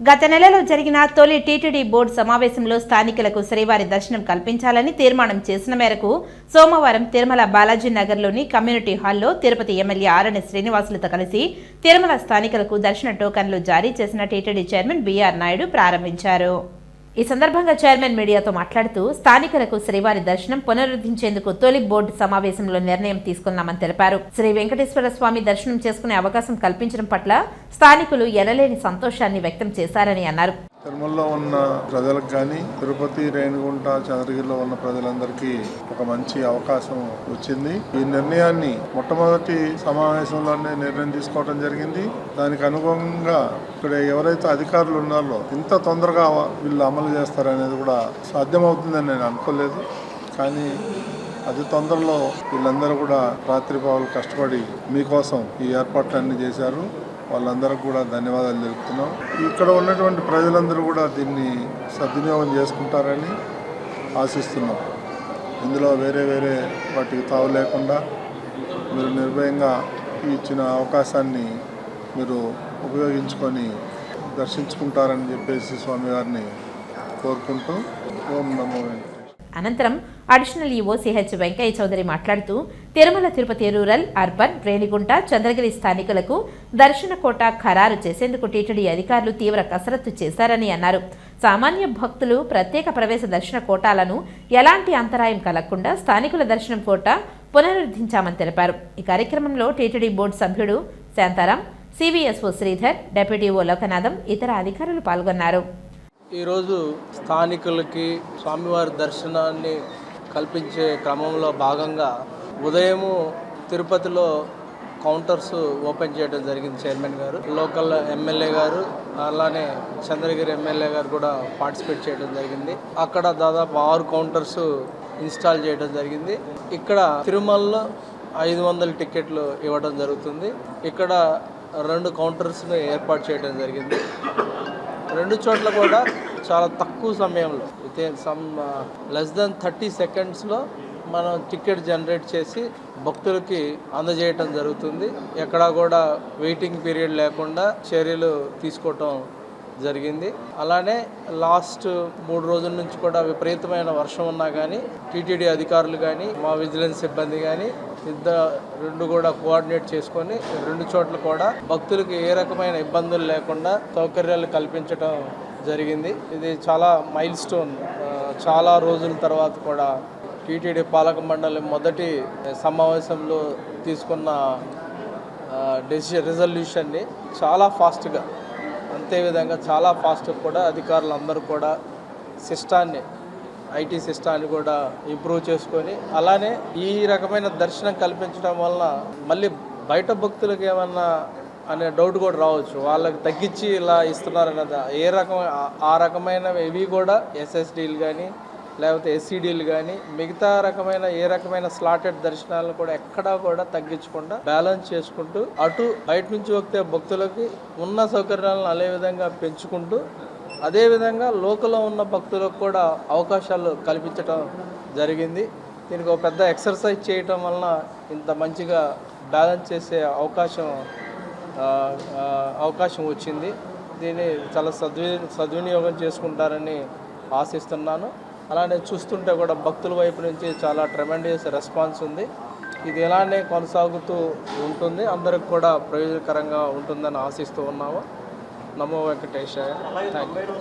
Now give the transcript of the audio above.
గత నెలలో జరిగిన తొలి టీటీడీ బోర్డు సమావేశంలో స్థానికులకు శ్రీవారి దర్శనం కల్పించాలని తీర్మానం చేసిన మేరకు సోమవారం తిరుమల బాలాజీ నగర్లోని కమ్యూనిటీ హాల్లో తిరుపతి ఎమ్మెల్యే ఆరణి శ్రీనివాసులతో కలిసి తిరుమల స్థానికులకు దర్శన టోకన్లు జారీ చేసిన టీటీడీ చైర్మన్ బీఆర్ నాయుడు ప్రారంభించారు. ఈ సందర్భంగా చైర్మన్ మీడియాతో మాట్లాడుతూ స్థానికులకు శ్రీవారి దర్శనం పునరుద్ధరించేందుకు తొలి బోర్డు సమావేశంలో నిర్ణయం తీసుకున్నామని తెలిపారు. శ్రీ వెంకటేశ్వర స్వామి దర్శనం చేసుకునే అవకాశం కల్పించడం పట్ల స్థానికులు ఎనలేని సంతోషాన్ని వ్యక్తం చేశారని అన్నారు. తిరుమలలో ఉన్న ప్రజలకు కానీ తిరుపతి రేణిగుంట చంద్రగిరిలో ఉన్న ప్రజలందరికీ ఒక మంచి అవకాశం వచ్చింది. ఈ నిర్ణయాన్ని మొట్టమొదటి సమావేశంలోనే నిర్ణయం తీసుకోవడం జరిగింది. దానికి అనుగుణంగా ఇక్కడ ఎవరైతే అధికారులు ఉన్నారో ఇంత తొందరగా వీళ్ళు అమలు చేస్తారనేది కూడా సాధ్యమవుతుందని నేను అనుకోలేదు. కానీ అతి తొందరలో వీళ్ళందరూ కూడా రాత్రి పావులు కష్టపడి మీకోసం ఈ ఏర్పాట్లన్నీ చేశారు. వాళ్ళందరికీ కూడా ధన్యవాదాలు తెలుపుతున్నాం. ఇక్కడ ఉన్నటువంటి ప్రజలందరూ కూడా దీన్ని సద్వినియోగం చేసుకుంటారని ఆశిస్తున్నాం. ఇందులో వేరే వేరే వాటికి తావు లేకుండా మీరు నిర్భయంగా ఇచ్చిన అవకాశాన్ని మీరు ఉపయోగించుకొని దర్శించుకుంటారని చెప్పేసి స్వామివారిని కోరుకుంటూ ఓం నమో అనంతరం additional EO CH Venkaiah Chowdary మాట్లాడుతూ తిరుమల తిరుపతి రూరల్ అర్బన్ రేణిగుంట చంద్రగిరి స్థానికులకు దర్శన కోట ఖరారు చేసేందుకు టీటీడీ అధికారులు తీవ్ర కసరత్తు చేశారని అన్నారు. సామాన్య భక్తులు ప్రత్యేక ప్రవేశ దర్శన కోటాలను ఎలాంటి అంతరాయం కలగకుండా స్థానికుల దర్శనం కోట పునరుద్ధరించామని తెలిపారు. ఈ కార్యక్రమంలో టీటీడీ బోర్డు సభ్యుడు Shantaram CVSO Sridhar deputy O Lokanatham ఇతర అధికారులు పాల్గొన్నారు. ఈరోజు స్థానికులకి స్వామివారి దర్శనాన్ని కల్పించే క్రమంలో భాగంగా ఉదయము తిరుపతిలో కౌంటర్స్ ఓపెన్ చేయడం జరిగింది చైర్మన్ గారు. లోకల్ ఎమ్మెల్యే గారు అలానే చంద్రగిరి ఎమ్మెల్యే గారు కూడా పార్టిసిపేట్ చేయడం జరిగింది. అక్కడ దాదాపు ఆరు కౌంటర్స్ ఇన్స్టాల్ చేయడం జరిగింది. ఇక్కడ తిరుమలలో ఐదు వందల టికెట్లు ఇవ్వడం జరుగుతుంది. ఇక్కడ రెండు కౌంటర్స్ని ఏర్పాటు చేయడం జరిగింది. రెండు చోట్ల కూడా చాలా తక్కువ సమయంలో with some less than thirty సెకండ్స్లో మనం టికెట్ జనరేట్ చేసి భక్తులకి అందజేయటం జరుగుతుంది. ఎక్కడా కూడా వెయిటింగ్ పీరియడ్ లేకుండా చర్యలు తీసుకోవటం జరిగింది. అలానే లాస్ట్ మూడు రోజుల నుంచి కూడా విపరీతమైన వర్షం ఉన్నా కానీ టీటీడీ అధికారులు కానీ మా విజిలెన్స్ సిబ్బంది కానీ ఇద్దరు రెండు కూడా కోఆర్డినేట్ చేసుకొని రెండు చోట్ల కూడా భక్తులకు ఏ రకమైన ఇబ్బందులు లేకుండా సౌకర్యాలు కల్పించడం జరిగింది. ఇది చాలా మైల్ స్టోన్. చాలా రోజుల తర్వాత కూడా టీటీడీ పాలక మండలి మొదటి సమావేశంలో తీసుకున్న డెసిషన్ రిజల్యూషన్ని చాలా ఫాస్ట్గా అంతేవిధంగా చాలా ఫాస్ట్ కూడా అధికారులు అందరూ కూడా సిస్టాన్ని ఐటీ సిస్టాన్ని కూడా ఇంప్రూవ్ చేసుకొని అలానే ఈ రకమైన దర్శనం కల్పించడం వలన మళ్ళీ బయట భక్తులకు ఏమన్నా అనే డౌట్ కూడా రావచ్చు. వాళ్ళకి తగ్గించి ఇలా ఇస్తున్నారన్నది? ఏ రకమైన ఆ రకమైన ఇవి కూడా ఎస్ఎస్డీలు కానీ లేకపోతే ఎస్సీడీలు కానీ మిగతా రకమైన ఏ రకమైన స్లాటెడ్ దర్శనాలను కూడా ఎక్కడా కూడా తగ్గించకుండా బ్యాలెన్స్ చేసుకుంటూ అటు బయట నుంచి వస్తే భక్తులకి ఉన్న సౌకర్యాలను అదే విధంగా పెంచుకుంటూ అదేవిధంగా లోకల్లో ఉన్న భక్తులకు కూడా అవకాశాలు కల్పించడం జరిగింది. దీనికి ఒక పెద్ద ఎక్సర్సైజ్ చేయటం వలన ఇంత మంచిగా బ్యాలెన్స్ చేసే అవకాశం అవకాశం వచ్చింది. దీన్ని చాలా సద్వి సద్వినియోగం చేసుకుంటారని ఆశిస్తున్నాను. అలానే చూస్తుంటే కూడా భక్తుల వైపు నుంచి చాలా ట్రెమెండియస్ రెస్పాన్స్ ఉంది. ఇది ఇలానే కొనసాగుతూ ఉంటుంది. అందరికి కూడా ప్రయోజనకరంగా ఉంటుందని ఆశిస్తూ ఉన్నాము. నమో వెంకటేశాయ. Thank you